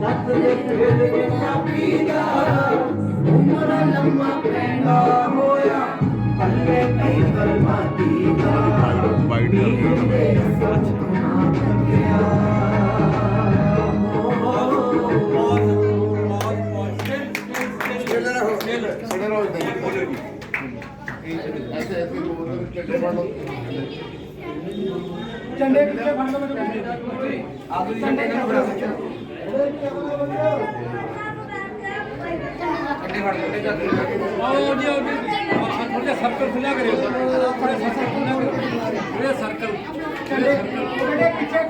ਦੇ ਨੱਤ ਦੇ ਫੇਰ ਕੇ ਚਾਬੀ ਦਾ ਉਮਰ ਲੰਮਾ ਪੈਂਦਾ ਹੋਇਆ ਪੱਲੇ ਕਈ ਬਰਬਾਦੀ ਦਾ ਵਾਈਟ ਕਰਕੇ ਝੰਡੇ ਪਿੱਛੇ ਫੜ ਲਓ ਮੈਨੂੰ ਝੰਡੇ ਨਾਲ ਫੜਾ ਆਓ ਜੀ ਜੀ। ਥੋੜਾ ਸਰਕਲ ਖੁੱਲਾ ਕਰਿਓ। ਸਰਕਲ ਖੁੱਲਾ ਕਰਿਓ। ਸਰਕਲ ਪਿੱਛੇ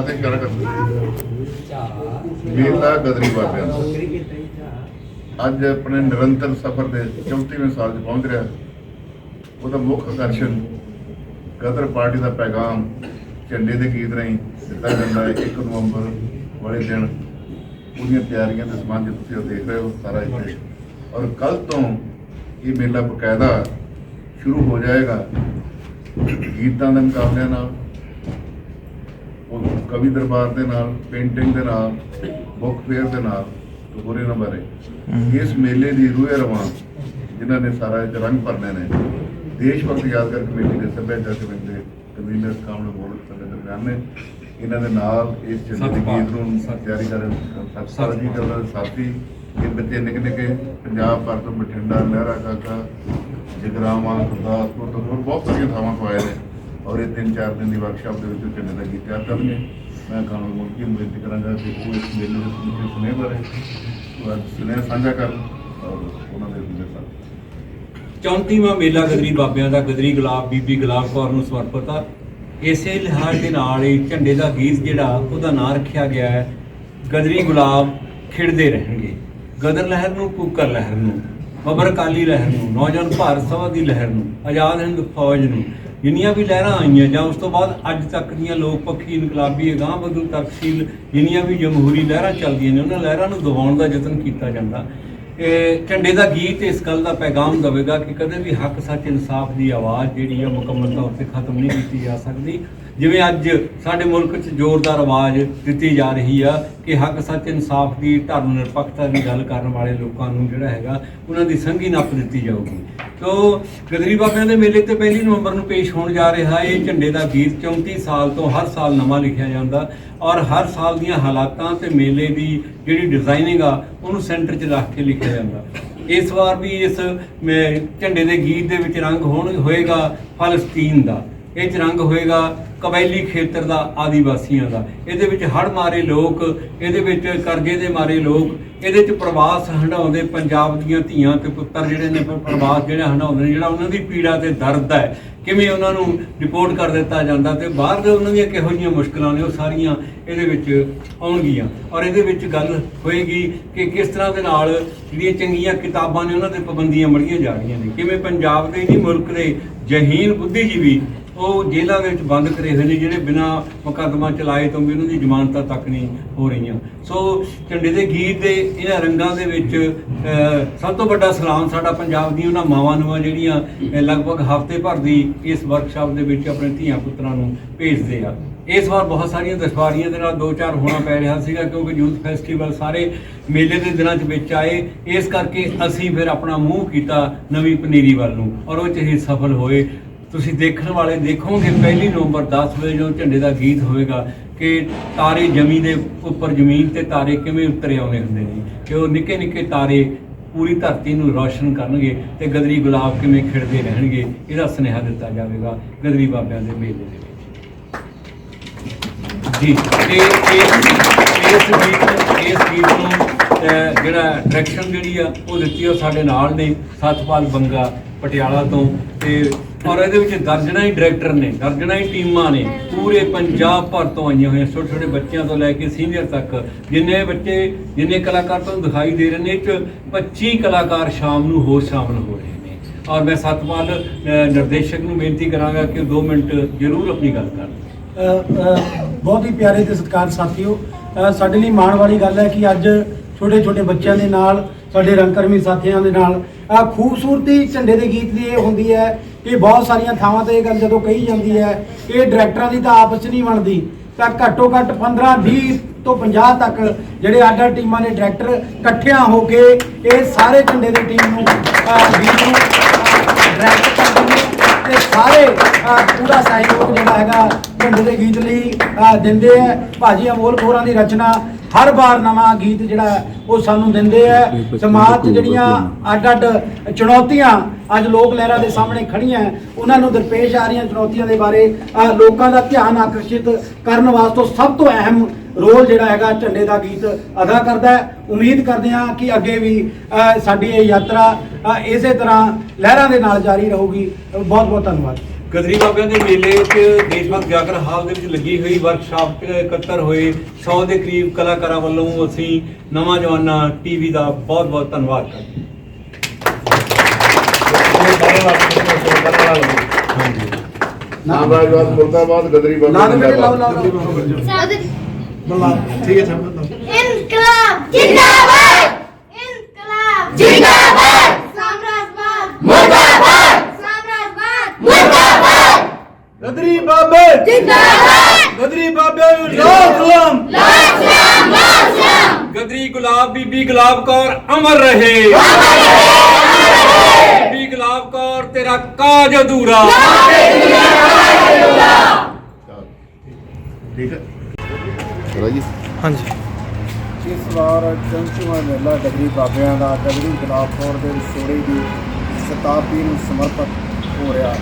ਦੇ ਕਰ। ਕਰ ਗਦਰੀ ਬਾਬਿਆਂ ਅੱਜ ਆਪਣੇ ਨਿਰੰਤਰ ਸਫ਼ਰ ਦੇ 34ਵੇਂ ਸਾਲ 'ਚ ਪਹੁੰਚ ਰਿਹਾ। ਉਹਦਾ ਮੁੱਖ ਆਕਰਸ਼ਣ ਗਦਰ ਪਾਰਟੀ ਦਾ ਪੈਗਾਮ ਝੰਡੇ ਦੇ ਗੀਤ ਰਾਹੀਂ ਦਿੱਤਾ ਜਾਂਦਾ ਹੈ। 1 ਨਵੰਬਰ ਵਾਲੇ ਦਿਨ ਉਹਦੀਆਂ ਤਿਆਰੀਆਂ ਦੇ ਸੰਬੰਧ ਤੁਸੀਂ ਦੇਖ ਰਹੇ ਹੋ ਸਾਰਾ ਇੱਥੇ। ਔਰ ਕੱਲ ਤੋਂ ਇਹ ਮੇਲਾ ਬਕਾਇਦਾ ਸ਼ੁਰੂ ਹੋ ਜਾਏਗਾ। ਗੀਤਾਂ ਦੇ ਮੁਕਾਬਲਿਆਂ ਨਾਲ ਉਹ ਕਵੀ ਦਰਬਾਰ ਦੇ ਨਾਲ ਪੇਂਟਿੰਗ ਦੇ ਨਾਲ ਬੁੱਕ ਫੇਅਰ ਦੇ ਨਾਲ ਤੇ ਹੋਰੇ ਨਾ ਬਾਰੇ। ਇਸ ਮੇਲੇ ਦੀ ਰੂਹ ਰਵਾਂ ਜਿਨ੍ਹਾਂ ਨੇ ਸਾਰਾ ਇਹ ਰੰਗ ਭਰਨੇ ਨੇ। ਦੇਸ਼ ਭਗਤ ਯਾਦਗਾਰ ਕਮੇਟੀ ਦੇ ਸੱਭਿਆਚਾਰ ਕਮੇਟੀ ਦੇ ਕਨਵੀਨਰ ਕਾਮਲ ਮੋੜ ਸਾਡੇ ਦਰਮਿਆਨ ਨੇ। ਇਹਨਾਂ ਦੇ ਨਾਲ ਇਸ ਗੀਤ ਨੂੰ ਤਿਆਰੀ ਕਰਨ ਸਤਪਾਲ ਜੀ ਦਾ ਸਾਥੀ ਇਹ ਬੱਚੇ ਨਿੱਕੇ ਨਿੱਕੇ ਪੰਜਾਬ ਭਰ ਤੋਂ ਬਠਿੰਡਾ ਲਹਿਰਾ ਕਾਕਾ ਜਗਰਾਵਾਂ ਗੁਰਦਾਸਪੁਰ ਤੋਂ ਹੋਰ ਬਹੁਤ ਸਾਰੀਆਂ ਥਾਵਾਂ ਤੋਂ ਆਏ ਨੇ ਔਰ ਇਹ ਤਿੰਨ ਚਾਰ ਦਿਨ ਦੀ ਵਰਕਸ਼ਾਪ ਦੇ ਵਿੱਚ ਝੰਡੇ ਦਾ ਗੀਤ ਤਿਆਰ ਕਰਨਗੇ ਮੈਂ ਕਾਨੂੰਨ ਮੁਲਕੀ ਨੂੰ ਬੇਨਤੀ ਕਰਾਂਗਾ ਕਿ ਉਹ ਇਸ ਮੇਲੇ ਦੇ ਸੁਨੇਹੇ ਬਾਰੇ ਸੁਨੇਹਾ ਸਾਂਝਾ ਕਰਨ ਔਰ ਉਹਨਾਂ ਦੇ 34ਵਾਂ ਮੇਲਾ ਗਦਰੀ ਬਾਬਿਆਂ ਦਾ, ਗਦਰੀ ਗੁਲਾਬ, ਬੀਬੀ ਗੁਲਾਬ ਕੌਰ ਨੂੰ ਸਮਰਪਿਤ ਆ। ਇਸੇ ਲਿਹਾਜ਼ ਦੇ ਨਾਲ ਹੀ ਝੰਡੇ ਦਾ ਗੀਤ ਜਿਹੜਾ, ਉਹਦਾ ਨਾਂ ਰੱਖਿਆ ਗਿਆ ਹੈ, ਗਦਰੀ ਗੁਲਾਬ ਖਿੜਦੇ ਰਹਿਣਗੇ। ਗਦਰ ਲਹਿਰ ਨੂੰ, ਕੂਕਰ ਲਹਿਰ ਨੂੰ ਬਬਰ ਕਾਲੀ ਲਹਿਰ ਨੂੰ, ਨੌਜਵਾਨ ਭਾਰਤ ਸਭਾ ਦੀ ਲਹਿਰ ਨੂੰ, ਆਜ਼ਾਦ ਹਿੰਦ ਫੌਜ ਨੂੰ, ਜਿੰਨੀਆਂ ਵੀ ਲਹਿਰਾਂ ਆਈਆਂ ਜਾਂ ਉਸ ਤੋਂ ਬਾਅਦ ਅੱਜ ਤੱਕ ਦੀਆਂ ਲੋਕ ਪੱਖੀ, ਇਨਕਲਾਬੀ ਅਗਾਂਹ ਵਧੂ ਤਕਸੀਲ, ਜਿੰਨੀਆਂ ਵੀ ਜਮਹੂਰੀ ਲਹਿਰਾਂ ਚੱਲਦੀਆਂ ਨੇ, ਉਹਨਾਂ ਲਹਿਰਾਂ ਨੂੰ ਦਬਾਉਣ ਦਾ ਯਤਨ ਕੀਤਾ ਜਾਂਦਾ। ਇਹ ਝੰਡੇ ਦਾ ਗੀਤ ਇਸ ਗੱਲ ਦਾ ਪੈਗਾਮ ਦੇਵੇਗਾ ਕਿ ਕਦੇ ਵੀ ਹੱਕ ਸੱਚ ਇਨਸਾਫ ਦੀ ਆਵਾਜ਼ ਜਿਹੜੀ ਆ ਮੁਕੰਮਲ ਤੌਰ ਤੇ ਖਤਮ ਨਹੀਂ ਕੀਤੀ ਜਾ ਸਕਦੀ। ਜਿਵੇਂ ਅੱਜ ਸਾਡੇ ਮੁਲਕ 'ਚ ਜ਼ੋਰਦਾਰ ਆਵਾਜ਼ ਦਿੱਤੀ ਜਾ ਰਹੀ ਆ ਕਿ ਹੱਕ ਸੱਚ ਇਨਸਾਫ ਦੀ ਧਰਮ ਨਿਰਪੱਖਤਾ ਦੀ ਗੱਲ ਕਰਨ ਵਾਲੇ ਲੋਕਾਂ ਨੂੰ ਜਿਹੜਾ ਹੈਗਾ ਉਹਨਾਂ ਦੀ ਸੰਗੀ ਨੱਪ ਦਿੱਤੀ ਜਾਊਗੀ। ਤੋ ਗਦਰੀ ਬਾਬਿਆਂ ਦੇ ਮੇਲੇ ਤੇ ਪਹਿਲੀ ਨਵੰਬਰ ਨੂੰ ਪੇਸ਼ ਹੋਣ ਜਾ ਰਿਹਾ ਇਹ ਝੰਡੇ ਦਾ ਗੀਤ 34 ਸਾਲ ਤੋਂ ਹਰ ਸਾਲ ਨਵਾਂ ਲਿਖਿਆ ਜਾਂਦਾ ਔਰ ਹਰ ਸਾਲ ਦੀਆਂ ਹਾਲਾਤਾਂ ਤੇ ਮੇਲੇ ਦੀ ਜਿਹੜੀ ਡਿਜ਼ਾਈਨਿੰਗ ਆ, ਉਹਨੂੰ ਸੈਂਟਰ 'ਚ ਰੱਖ ਕੇ ਲਿਖਿਆ ਜਾਂਦਾ। ਇਸ ਵਾਰ ਵੀ ਇਸ ਮੇ- ਝੰਡੇ ਦੇ ਗੀਤ ਦੇ ਵਿੱਚ ਰੰਗ ਹੋਣ, ਹੋਏਗਾ ਫਲਸਤੀਨ ਦਾ। ਇਹ 'ਚ ਰੰਗ ਹੋਏਗਾ ਕਬੈਲੀ ਖੇਤਰ ਦਾ, ਆਦੀਵਾਸੀਆਂ ਦਾ। ਇਹਦੇ ਵਿੱਚ ਹੜ ਮਾਰੇ ਲੋਕ, ਇਹਦੇ ਵਿੱਚ ਕਰਜ਼ੇ ਦੇ ਮਾਰੇ ਲੋਕ, ਇਹਦੇ 'ਚ ਪ੍ਰਵਾਸ ਹੰਡਾਉਂਦੇ ਪੰਜਾਬ ਦੀਆਂ ਧੀਆਂ ਤੇ ਪੁੱਤਰ ਜਿਹੜੇ ਨੇ ਪ੍ਰਵਾਸ ਜਿਹੜਾ ਹੰਡਾਉਂਦੇ ਨੇ, ਜਿਹੜਾ ਉਹਨਾਂ ਦੀ ਪੀੜਾ ਤੇ ਦਰਦ ਹੈ, ਕਿਵੇਂ ਉਹਨਾਂ ਨੂੰ ਰਿਪੋਰਟ ਕਰ ਦਿੱਤਾ ਜਾਂਦਾ ਤੇ ਬਾਹਰ ਦੇ ਉਹਨਾਂ ਦੀਆਂ ਕਿਹੋ ਜਿਹੀਆਂ ਮੁਸ਼ਕਲਾਂ ਨੇ, ਉਹ ਸਾਰੀਆਂ ਇਹਦੇ ਵਿੱਚ ਆਉਣਗੀਆਂ। ਔਰ ਇਹਦੇ ਵਿੱਚ ਗੱਲ ਹੋਏਗੀ ਕਿ ਕਿਸ ਤਰ੍ਹਾਂ ਦੇ ਨਾਲ ਜਿਹੜੀਆਂ ਚੰਗੀਆਂ ਕਿਤਾਬਾਂ ਨੇ, ਉਹਨਾਂ ਤੇ ਪਾਬੰਦੀਆਂ ਮੜੀਆਂ ਜਾ ਰਹੀਆਂ ਨੇ। ਕਿਵੇਂ ਪੰਜਾਬ ਦੇ ਨਹੀਂ, ਮੁਲਕ ਦੇ ਜਹੀਨ ਬੁੱਧੀਜੀਵੀ ਉਹ ਜੇਲ੍ਹਾਂ ਵਿੱਚ ਬੰਦ ਕਰੇ ਹੋਏ ਨੇ ਜਿਹੜੇ ਬਿਨਾਂ ਮੁਕੱਦਮਾ ਚਲਾਏ ਤੋਂ ਵੀ ਉਹਨਾਂ ਦੀ ਜ਼ਮਾਨਤਾਂ ਤੱਕ ਨਹੀਂ ਹੋ ਰਹੀਆਂ। ਸੋ ਝੰਡੇ ਦੇ ਗੀਤ ਦੇ, ਇਹਨਾਂ ਰੰਗਾਂ ਦੇ ਵਿੱਚ ਸਭ ਤੋਂ ਵੱਡਾ ਸਲਾਮ ਸਾਡਾ ਪੰਜਾਬ ਦੀ ਉਹਨਾਂ ਮਾਵਾਂ ਨੂੰ ਆ ਜਿਹੜੀਆਂ ਲਗਭਗ ਹਫ਼ਤੇ ਭਰ ਦੀ ਇਸ ਵਰਕਸ਼ਾਪ ਦੇ ਵਿੱਚ ਆਪਣੇ ਧੀਆਂ ਪੁੱਤਰਾਂ ਨੂੰ ਭੇਜਦੇ ਆ। ਇਸ ਵਾਰ ਬਹੁਤ ਸਾਰੀਆਂ ਦੁਸ਼ਵਾਰੀਆਂ ਦੇ ਨਾਲ ਦੋ ਚਾਰ ਹੋਣਾ ਪੈ ਰਿਹਾ ਸੀਗਾ ਕਿਉਂਕਿ ਯੂਥ ਫੈਸਟੀਵਲ ਸਾਰੇ ਮੇਲੇ ਦੇ ਦਿਨਾਂ 'ਚ ਵਿੱਚ ਆਏ। ਇਸ ਕਰਕੇ ਅਸੀਂ ਫਿਰ ਆਪਣਾ ਮੂੰਹ ਕੀਤਾ ਨਵੀਂ ਪਨੀਰੀ ਵੱਲ ਨੂੰ ਔਰ ਉਹ 'ਚ ਹੀ ਸਫਲ ਹੋਏ। ਤੁਸੀਂ ਦੇਖਣ ਵਾਲੇ ਦੇਖੋਗੇ, ਪਹਿਲੀ ਨਵੰਬਰ 10 ਵਜੇ ਜੋ ਝੰਡੇ ਦਾ ਗੀਤ ਹੋਵੇਗਾ ਕਿ ਤਾਰੇ ਜ਼ਮੀਨ ਦੇ ਉੱਪਰ ਜ਼ਮੀਨ ਤੇ ਤਾਰੇ ਕਿਵੇਂ ਉਤਰੇ ਆਉਂਦੇ ਹੁੰਦੇ ਨੇ ਕਿ ਉਹ ਨਿੱਕੇ ਨਿੱਕੇ ਤਾਰੇ ਪੂਰੀ ਧਰਤੀ ਨੂੰ ਰੌਸ਼ਨ ਕਰਨਗੇ ਤੇ ਗਦਰੀ ਗੁਲਾਬ ਕਿਵੇਂ ਖਿੜਦੇ ਰਹਿਣਗੇ, ਇਹਦਾ ਸੁਨੇਹਾ ਦਿੱਤਾ ਜਾਵੇਗਾ ਗਦਰੀ ਬਾਬਿਆਂ ਦੇ ਮੇਲੇ ਦੇ ਵਿੱਚ। ਜੀ, ਤੇ ਇਸ ਗੀਤ ਇਸ ਗੀਤ ਨੂੰ ਜਿਹੜਾ ਡਾਇਰੈਕਸ਼ਨ ਜਿਹੜੀ ਆ, ਉਹ ਦਿੱਤੀ ਉਹ ਸਾਡੇ ਨਾਲ ਨੇ ਸਤਪਾਲ ਬੰਗਾ ਪਟਿਆਲਾ ਤੋਂ ਤੇ ਔਰ ਇਹਦੇ ਵਿੱਚ ਦਰਜਨਾਂ ਹੀ ਡਾਇਰੈਕਟਰ ਨੇ ਦਰਜਨਾਂ ਹੀ ਟੀਮਾਂ ਨੇ ਪੂਰੇ ਪੰਜਾਬ ਭਰ ਤੋਂ ਆਈਆਂ ਹੋਈਆਂ ਛੋਟੇ ਛੋਟੇ ਬੱਚਿਆਂ ਤੋਂ ਲੈ ਕੇ ਸੀਨੀਅਰ ਤੱਕ। ਜਿੰਨੇ ਬੱਚੇ ਜਿੰਨੇ ਕਲਾਕਾਰ ਤੁਹਾਨੂੰ ਦਿਖਾਈ ਦੇ ਰਹੇ ਨੇ ਇਹ 'ਚ 25 ਕਲਾਕਾਰ ਸ਼ਾਮ ਨੂੰ ਹੋਰ ਸ਼ਾਮਲ ਹੋ ਰਹੇ ਨੇ। ਔਰ ਮੈਂ ਸਤਪਾਲ ਨਿਰਦੇਸ਼ਕ ਨੂੰ ਬੇਨਤੀ ਕਰਾਂਗਾ ਕਿ 2 ਮਿੰਟ ਜ਼ਰੂਰ ਆਪਣੀ ਗੱਲ ਕਰਨ। ਬਹੁਤ ਹੀ ਪਿਆਰੇ ਤੇ ਸਤਿਕਾਰ ਸਾਥੀਓ ਅ, ਸਾਡੇ ਲਈ ਮਾਣ ਵਾਲੀ ਗੱਲ ਹੈ ਕਿ ਅੱਜ ਛੋਟੇ ਛੋਟੇ ਬੱਚਿਆਂ ਦੇ ਨਾਲ ਸਾਡੇ ਰੰਗਕਰਮੀ ਸਾਥੀਆਂ ਦੇ ਨਾਲ ਆ ਖੂਬਸੂਰਤੀ ਝੰਡੇ ਦੇ ਗੀਤ ਦੀ ਇਹ ਹੁੰਦੀ ਹੈ ਕਿ ਬਹੁਤ ਸਾਰੀਆਂ ਥਾਵਾਂ ਤੇ ਇਹ ਗੱਲ ਜਦੋਂ ਕਹੀ ਜਾਂਦੀ ਹੈ ਇਹ ਡਾਇਰੈਕਟਰਾਂ ਦੀ ਤਾਂ ਆਪਸ 'ਚ ਨਹੀਂ ਬਣਦੀ ਤਾਂ ਘੱਟੋ ਘੱਟ 15 20 ਤੋਂ 50 ਤੱਕ ਜਿਹੜੇ ਅੱਡ ਅੱਡ ਟੀਮਾਂ ਦੇ ਡਾਇਰੈਕਟਰ ਇਕੱਠਿਆਂ ਹੋ ਕੇ ਇਹ ਸਾਰੇ ਝੰਡੇ ਦੀ ਟੀਮ ਨੂੰ ਅ, ਗੀਤ ਨੂੰ ਡਾਇਰੈਕਟ ਕਰਦੇ ਨੇ ਤੇ ਸਾਰੇ ਪੂਰਾ ਸਹਿਯੋਗ ਜਿਹੜਾ ਹੈਗਾ ਝੰਡੇ ਦੇ ਗੀਤ ਲਈ ਦਿੰਦੇ ਆ ਭਾਜੀ ਅਮੋਲ ਖੋਰਾਂ ਦੀ ਰਚਨਾ ਹਰ ਵਾਰ ਨਵਾਂ ਗੀਤ ਜਿਹੜਾ ਉਹ ਸਾਨੂੰ ਦਿੰਦੇ ਆ। ਸਮਾਜ 'ਚ ਜਿਹੜੀਆਂ ਅੱਡ ਅੱਡ ਚੁਣੌਤੀਆਂ ਅੱਜ ਲੋਕ ਲਹਿਰਾਂ ਦੇ ਸਾਹਮਣੇ ਖੜੀਆਂ ਉਹਨਾਂ ਨੂੰ ਦਰਪੇਸ਼ ਆ ਰਹੀਆਂ ਚੁਣੌਤੀਆਂ ਦੇ ਬਾਰੇ ਲੋਕਾਂ ਦਾ ਧਿਆਨ ਆਕਰਸ਼ਿਤ ਕਰਨ ਵਾਸਤੇ ਸਭ ਤੋਂ ਅਹਿਮ ਰੋਲ ਜਿਹੜਾ ਹੈਗਾ ਝੰਡੇ ਦਾ ਗੀਤ ਅਦਾ ਕਰਦਾ ਹੈ ਉਮੀਦ ਕਰਦੇ ਹਾਂ ਕਿ ਅੱਗੇ ਵੀ ਸਾਡੀ ਇਹ ਯਾਤਰਾ ਇਸੇ ਤਰ੍ਹਾਂ ਲਹਿਰਾਂ ਦੇ ਨਾਲ ਜਾਰੀ ਰਹੂਗੀ। ਬਹੁਤ ਬਹੁਤ ਧੰਨਵਾਦ। ਗਦਰੀ ਬਾਬਿਆਂ ਦੇ ਮੇਲੇ 'ਚ ਦੇਸ਼ ਭਗਤ ਜਾਗਰ ਹਾਲ ਦੇ ਵਿੱਚ ਲੱਗੀ ਹੋਈ ਵਰਕਸ਼ਾਪ ਇਕੱਤਰ ਹੋਏ। 100 ਦੇ ਕਰੀਬ ਕਲਾਕਾਰਾਂ ਵੱਲੋਂ ਅਸੀਂ ਨਵਾਂ ਜਵਾਨਾ ਟੀਵੀ ਦਾ ਬਹੁਤ ਬਹੁਤ ਧੰਨਵਾਦ ਕਰਦੇ ਨਾਮਰਾਜਵਾਦ ਮੁਰਦਾਬਾਦ ਗਦਰੀ ਬਾਬਾ ਲਾ ਦੇ ਮੇਰੇ ਲਾਓ ਲਾਓ ਠੀਕ ਹੈ ਇਨਕਲਾਬ ਜਿੰਦਾਬਾਦ! ਇਨਕਲਾਬ ਜਿੰਦਾਬਾਦ ਸਾਮਰਾਜਵਾਦ ਮੁਰਦਾਬਾਦ ਸਾਮਰਾਜਵਾਦ ਮੁਰਦਾਬਾਦ ਗਦਰੀ ਬਾਬੇ ਜਿੰਦਾਬਾਦ! ਗਦਰੀ ਬਾਬੇ ਸਲਾਮ ਲਾਲ ਸਲਾਮ ਲਾਲ ਸਲਾਮ ਗਦਰੀ ਗੁਲਾਬ ਬੀਬੀ ਗੁਲਾਬ ਕੌਰ ਅਮਰ ਰਹੇ! ਬੀਬੀ ਗੁਲਾਬ ਕੌਰ ਤੇਰਾ ਕਾਜ ਅਧੂਰਾ! ਠੀਕ ਹੈ ਰਾਜੀ ਇਸ ਵਾਰ ਚੰਚੂਆ ਮੇਲਾ ਡਗਰੀ ਬਾਬਿਆਂ ਦਾ ਡਗਰੀ ਗੁਲਾਬਪੁਰ ਦੇ ਵਿਛੋੜੇ ਦੀ ਸ਼ਤਾਬਦੀ ਨੂੰ ਸਮਰਪਿਤ ਹੋ ਰਿਹਾ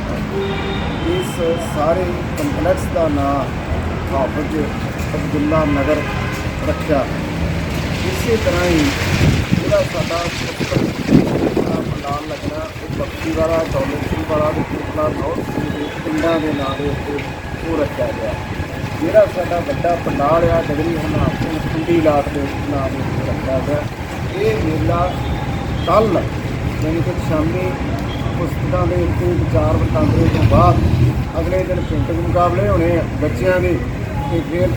ਇਸ ਸਾਰੇ ਕੰਪਲੈਕਸ ਦਾ ਨਾਮ ਹਾਫਿਜ਼ ਅਬਦੁੱਲਾ ਨਗਰ ਰੱਖਿਆ ਇਸੇ ਤਰ੍ਹਾਂ ਹੀ ਜਿਹੜਾ ਸਾਡਾ ਪੰਡਾਲ ਲੱਗਣਾ, ਉਹ ਬੱਕੀ ਵਾਲਾ ਦੌਲਤ ਵਾਲਾ ਤੇ ਕੋਟਲਾ ਨੌਰ ਸਿੰਘ ਦੇ ਪਿੰਡਾਂ ਦੇ ਨਾਂ ਦੇ ਉੱਤੇ ਉਹ ਰੱਖਿਆ ਗਿਆ ਜਿਹੜਾ ਸਾਡਾ ਵੱਡਾ ਪੰਡਾਲ ਆ ਡਗਰੀ ਹਨਾ ਕੁੰਡੀ ਲਾਟ ਦੇ ਨਾਂ ਦੇ ਉੱਤੇ ਰੱਖਿਆ ਗਿਆ ਇਹ ਮੇਲਾ ਕੱਲ ਯਾਨੀ ਕਿ ਸ਼ਾਮੀ ਪੁਸਤਕਾਂ ਦੇ ਉੱਤੇ ਵਿਚਾਰ ਵਟਾਂਦਰੇ ਤੋਂ ਬਾਅਦ ਅਗਲੇ ਦਿਨ ਪੇਂਟਿੰਗ ਮੁਕਾਬਲੇ ਹੋਣੇ ਆ ਬੱਚਿਆਂ ਦੇ ਤੇ ਫਿਰ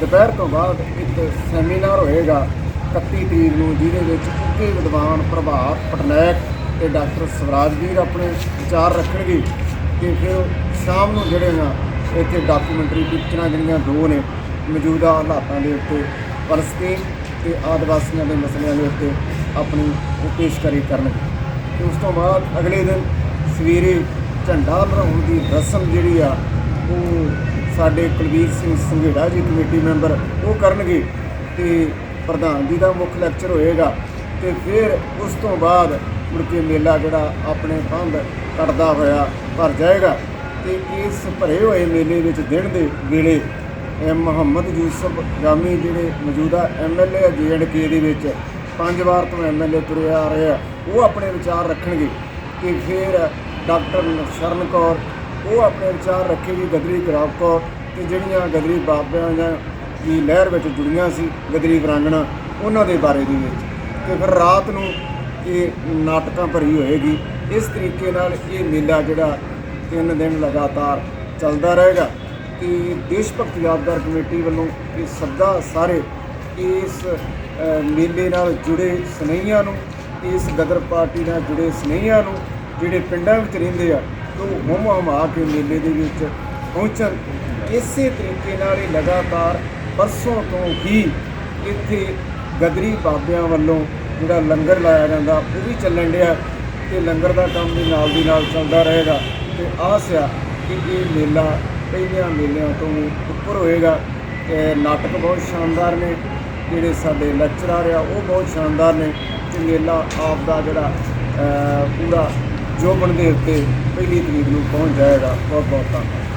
ਦੁਪਹਿਰ ਤੋਂ ਬਾਅਦ ਇੱਕ ਸੈਮੀਨਾਰ ਹੋਏਗਾ 31 ਤਰੀਕ ਨੂੰ, ਜਿਹਦੇ ਵਿੱਚ ਉੱਘੇ ਵਿਦਵਾਨ ਪ੍ਰਭਾਤ ਪਟਨਾਇਕ ਤੇ ਡਾਕਟਰ ਸਵਰਾਜਵੀਰ ਆਪਣੇ ਵਿਚਾਰ ਰੱਖਣਗੇ ਤੇ ਫਿਰ ਸ਼ਾਮ ਨੂੰ ਜਿਹੜੇ ਨਾ ਇੱਥੇ ਡਾਕੂਮੈਂਟਰੀ ਪਿਕਚਰਾਂ ਜਿਹੜੀਆਂ ਦੋ ਨੇ, ਮੌਜੂਦਾ ਹਾਲਾਤਾਂ ਦੇ ਉੱਤੇ ਫਲਸਤੀਨ ਤੇ ਆਦਿਵਾਸੀਆਂ ਦੇ ਮਸਲਿਆਂ ਦੇ ਉੱਤੇ ਆਪਣੀ ਉਹ ਪੇਸ਼ਕਾਰੀ ਕਰਨਗੇ। ਤੇ ਉਸ ਤੋਂ ਬਾਅਦ ਅਗਲੇ ਦਿਨ ਸਵੇਰੇ ਝੰਡਾ ਲਹਿਰਾਉਣ ਦੀ ਰਸਮ ਜਿਹੜੀ ਆ, ਉਹ ਸਾਡੇ ਕੁਲਵੀਰ ਸਿੰਘ ਸੰਘੇੜਾ ਜੀ ਕਮੇਟੀ ਮੈਂਬਰ, ਉਹ ਕਰਨਗੇ ਤੇ ਪ੍ਰਧਾਨ ਜੀ ਦਾ ਮੁੱਖ ਲੈਕਚਰ ਹੋਏਗਾ ਤੇ ਫਿਰ ਉਸ ਤੋਂ ਬਾਅਦ ਮੁੜ ਕੇ ਮੇਲਾ ਜਿਹੜਾ ਆਪਣੇ ਬੰਦ ਕੱਟਦਾ ਹੋਇਆ ਭਰ ਜਾਏਗਾ ਤੇ ਇਸ ਭਰੇ ਹੋਏ ਮੇਲੇ ਵਿੱਚ ਦਿਨ ਦੇ ਵੇਲੇ ਇਹ ਮੁਹੰਮਦ ਯੂਸਫ ਗਾਮੀ ਜਿਹੜੇ ਮੌਜੂਦਾ ਐਮਐਲਏ ਜੀਐਨਕੇ ਦੇ ਵਿੱਚ ਪੰਜ ਵਾਰ ਤੋਂ ਐਮਐਲਏ ਤੁਰੇ ਆ ਰਹੇ। ਆ ਉਹ ਆਪਣੇ ਵਿਚਾਰ ਰੱਖਣਗੇ ਤੇ ਫਿਰ ਡਾਕਟਰ ਸ਼ਰਨ ਕੌਰ, ਉਹ ਆਪਣੇ ਵਿਚਾਰ ਰੱਖੇਗੀ ਗਦਰੀ ਗੁਲਾਬ ਕੌਰ ਤੇ ਜਿਹੜੀਆਂ ਗਦਰੀ ਬਾਬਿਆਂ ਜਾਂ ਦੀ ਲਹਿਰ ਵਿੱਚ ਜੁੜੀਆਂ ਸੀ, ਗਦਰੀ ਵਰਾਂਗਣਾ, ਉਹਨਾਂ ਦੇ ਬਾਰੇ ਦੇ ਵਿੱਚ। ਤੇ ਫਿਰ ਰਾਤ ਨੂੰ ਇਹ ਨਾਟਕਾਂ ਭਰੀ ਹੋਏਗੀ। ਇਸ ਤਰੀਕੇ ਨਾਲ ਇਹ ਮੇਲਾ ਜਿਹੜਾ ਤਿੰਨ ਦਿਨ ਲਗਾਤਾਰ ਚੱਲਦਾ ਰਹੇਗਾ ਕਿ ਦੇਸ਼ ਭਗਤ ਯਾਦਗਾਰ ਕਮੇਟੀ ਵੱਲੋਂ ਇਹ ਸੱਦਾ ਸਾਰੇ ਇਸ ਮੇਲੇ ਨਾਲ ਜੁੜੇ ਸਨੇਹੀਆਂ ਨੂੰ ਇਸ ਗਦਰ ਪਾਰਟੀ ਨਾਲ ਜੁੜੇ ਸਨੇਹੀਆਂ ਨੂੰ, ਜਿਹੜੇ ਪਿੰਡਾਂ ਵਿੱਚ ਰਹਿੰਦੇ ਆ ਉਹ ਹੁਮ ਹਮਾ ਕੇ ਮੇਲੇ ਦੇ ਵਿੱਚ ਪਹੁੰਚਣ। ਇਸੇ ਤਰੀਕੇ ਨਾਲ ਇਹ ਲਗਾਤਾਰ ਪਰਸੋਂ ਤੋਂ ਹੀ ਇੱਥੇ ਗਦਰੀ ਬਾਬਿਆਂ ਵੱਲੋਂ ਜਿਹੜਾ ਲੰਗਰ ਲਾਇਆ ਜਾਂਦਾ, ਉਹ ਵੀ ਚੱਲਣ ਡਿਆ ਤੇ ਲੰਗਰ ਦਾ ਕੰਮ ਵੀ ਨਾਲ ਦੀ ਨਾਲ ਚੱਲਦਾ ਰਹੇਗਾ। ਤੇ ਆਸ ਆ ਕਿ ਇਹ ਮੇਲਾ ਪਹਿਲਿਆਂ ਮੇਲਿਆਂ ਤੋਂ ਉੱਪਰ ਹੋਏਗਾ। ਤੇ ਨਾਟਕ ਬਹੁਤ ਸ਼ਾਨਦਾਰ ਨੇ, ਜਿਹੜੇ ਸਾਡੇ ਲੈਕਚਰਰ ਆ, ਉਹ ਬਹੁਤ ਸ਼ਾਨਦਾਰ ਨੇ। ਤੇ ਮੇਲਾ ਆਪ ਦਾ ਜਿਹੜਾ ਪੂਰਾ ਜੋਬਨ ਦੇ ਉੱਤੇ ਪਹਿਲੀ ਤਰੀਕ ਨੂੰ ਪਹੁੰਚ ਜਾਏਗਾ। ਬਹੁਤ ਬਹੁਤ ਧੰਨਵਾਦ।